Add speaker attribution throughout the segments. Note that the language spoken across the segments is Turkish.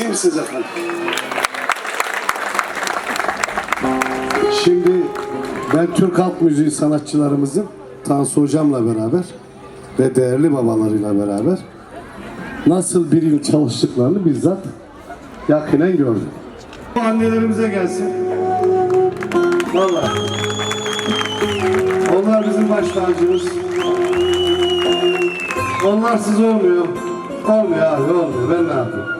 Speaker 1: İyi misiniz efendim? Şimdi ben Türk halk müziği sanatçılarımızın Tansu Hocam'la beraber ve değerli babalarıyla beraber nasıl bir yıl çalıştıklarını bizzat yakinen gördüm. Annelerimize gelsin. Vallahi. Onlar bizim baş tacımız. Onlarsız olmuyor. Olmuyor abi olmuyor. Ben ne yapayım?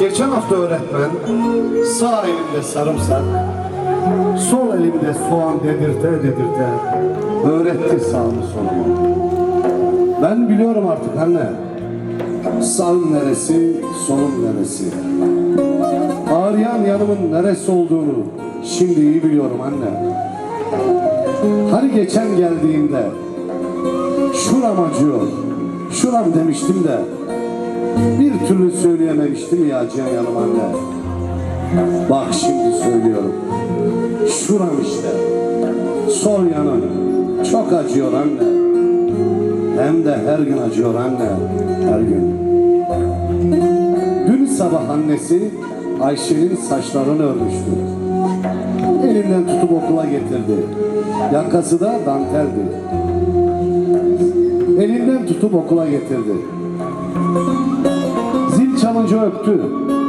Speaker 1: Geçen hafta öğretmen sağ elimde sarımsak, sol elimde soğan dedirte dedirte öğretti sağımı solumu. Ben biliyorum artık anne. Sağım neresi, solum neresi. Ağrıyan yanımın neresi olduğunu şimdi iyi biliyorum anne. Hani geçen geldiğimde şuram acıyor, şuram demiştim de bir türlü söyleyememiştim ya acıyan yanım anne. Bak şimdi söylüyorum. Şuram işte. Sol yanım. Çok acıyor anne. Hem de her gün acıyor anne. Her gün. Dün sabah annesi Ayşe'nin saçlarını örmüştü. Elinden tutup okula getirdi. Yakası da danteldi. Elinden tutup okula getirdi. Zil çalınca öptü.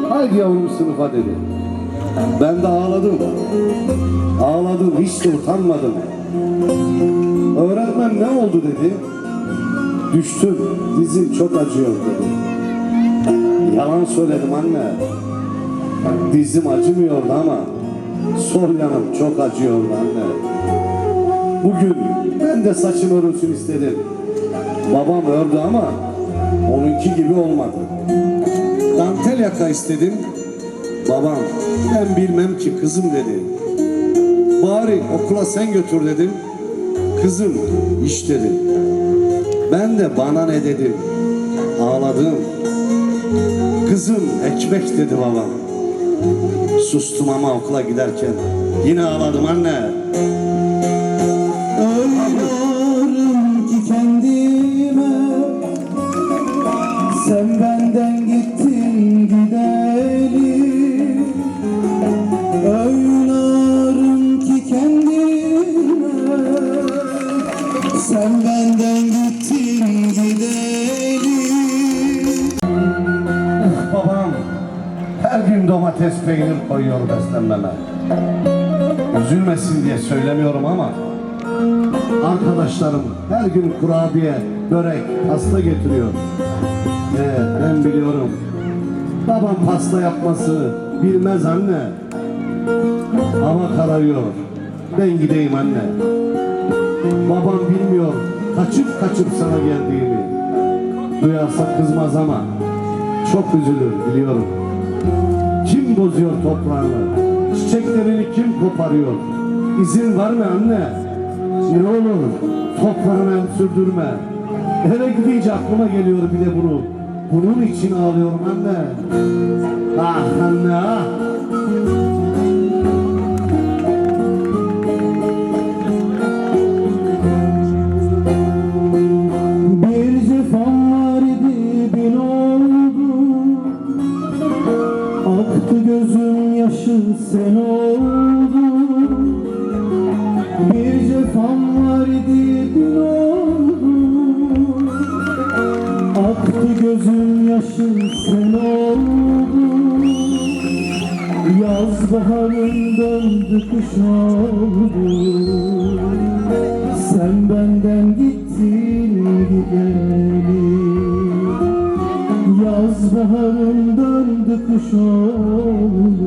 Speaker 1: Haydi yavrum sınıfa dedi. Ben de ağladım. Ağladım, hiç de utanmadım. Öğretmen ne oldu dedi. Düştüm, dizim çok acıyor dedi. Yalan söyledim anne. Dizim acımıyordu ama sol yanım çok acıyordu anne. Bugün ben de saçım örülsün istedim. Babam ördü ama onunki gibi olmadı. Dantel yaka istedim. Babam ben bilmem ki kızım dedi. Bari okula sen götür dedim. Kızım iş dedi. Ben de bana ne dedim. Ağladım. Kızım ekmek dedi babam. Sustum ama okula giderken yine ağladım anne. Gün domates peynir koyuyor beslenmeme. Üzülmesin diye söylemiyorum ama arkadaşlarım her gün kurabiye, börek, pasta getiriyor. Ee, ben biliyorum. Babam pasta yapması bilmez anne. Hava kararıyor. Ben gideyim anne. Babam bilmiyor kaçıp kaçıp sana geldiğimi. Duyarsa kızmaz ama çok üzülür biliyorum. Kim bozuyor toprağını? Çiçeklerini kim koparıyor? İzin var mı anne? Ne olur toprağını sürdürme. Eve gidince aklıma geliyor bir de bunu. Bunun için ağlıyorum anne. Ah anne ah.
Speaker 2: Sen oldun. Bir cefam var idi bin oldu Aktı gözüm yaşı sen oldun. Yaz baharın döndü kış oldu. Sen benden gittin gideli Yaz baharın döndü kış oldu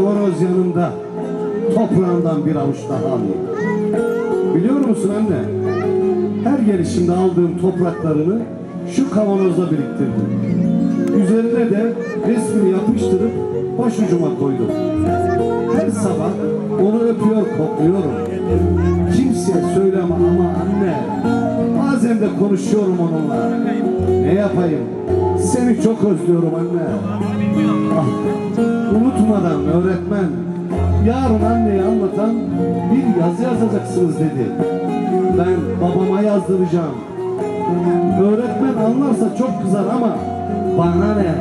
Speaker 1: kavanoz yanında toprağından bir avuç daha alayım. Biliyor musun anne? Her gelişimde aldığım topraklarını şu kavanozda biriktirdim. Üzerine de resmini yapıştırıp başucuma koydum. Her sabah onu öpüyor, kokluyorum. Kimseye söyleme ama anne. Bazen de konuşuyorum onunla. Ne yapayım? Seni çok özlüyorum anne. Ah, unutmadan öğretmen. Yarın anneye anlatan bir yazı yazacaksınız dedi. Ben babama yazdıracağım. Öğretmen anlarsa çok kızar ama bana ne?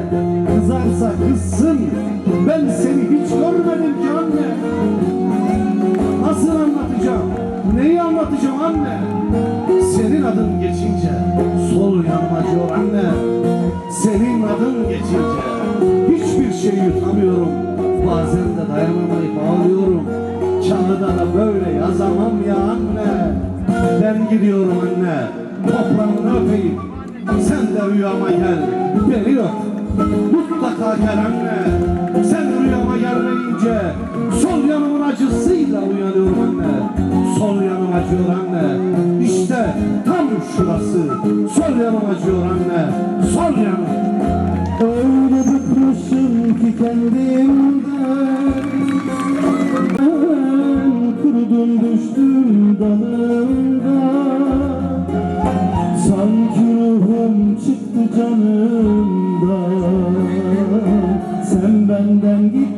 Speaker 1: Kızarsa kızsın. Ben seni hiç görmedim ki anne. Nasıl anlatacağım? Neyi anlatacağım anne? Şey yutamıyorum. Bazen de dayanamayıp ağlıyorum. Kağıda da böyle yazamam ya anne. Ben gidiyorum anne. Toprağını öpeyim. Sen de rüyama gel. Beni öp. Mutlaka gel anne. Sen rüyama gelmeyince sol yanımın acısıyla uyanıyorum anne. Sol yanım acıyor anne. İşte tam şurası. Sol yanım acıyor anne.
Speaker 2: Kendimden Ben kurudum düştüm dalımda Sanki ruhum çıktı canımdan Sen benden